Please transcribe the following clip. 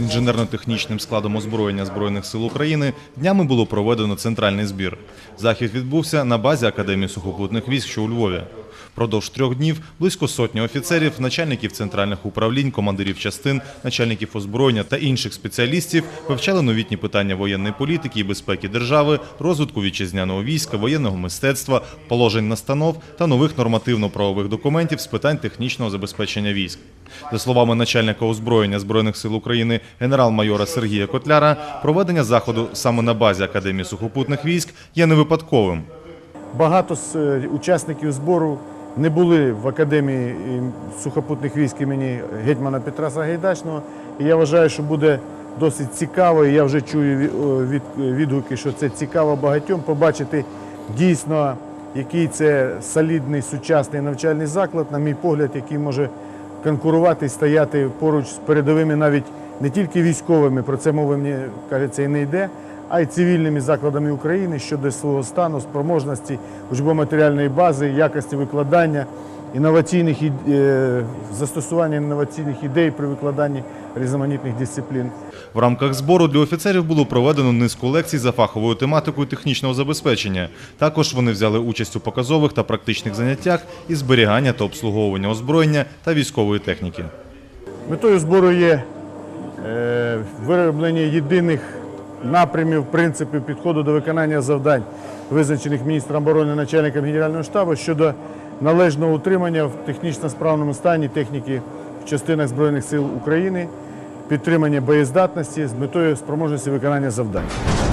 інженерно-технічним складом озброєння Збройних сил України днями було проведено центральний збір. Захід відбувся на базі Академії сухопутних військ, що у Львові. Продовж трьох днів близько сотні офіцерів, начальників центральних управлінь, командирів частин, начальників озброєння та інших спеціалістів вивчали новітні питання воєнної політики і безпеки держави, розвитку вітчизняного війська, воєнного мистецтва, положень настанов та нових нормативно-правових документів з питань технічного забезпечення військ. За словами начальника озброєння Збройних сил України генерал-майора Сергія Котляра, проведення заходу саме на базі Академії сухопутних військ є не випадковим. Багато з е, учасників збору не були в академії сухопутних військ імені гетьмана Петра Сагайдачного. І я вважаю, що буде досить цікаво. і Я вже чую від, відгуки, що це цікаво багатьом побачити дійсно, який це солідний сучасний навчальний заклад, на мій погляд, який може конкурувати і стояти поруч з передовими навіть не тільки військовими, про це мови мені кажеться і не йде, а й цивільними закладами України щодо свого стану, спроможності, учбово-матеріальної бази, якості викладання, інноваційних е, застосування інноваційних ідей при викладанні різноманітних дисциплін. В рамках збору для офіцерів було проведено низку лекцій за фаховою тематикою технічного забезпечення. Також вони взяли участь у показових та практичних заняттях із зберігання та обслуговування озброєння та військової техніки. Метою збору є е, вироблення єдиних напрямів, принципів підходу до виконання завдань, визначених міністром оборони начальником Генерального штабу щодо належного утримання в технічно справному стані техніки в частинах Збройних сил України, підтримання боєздатності з метою спроможності виконання завдань.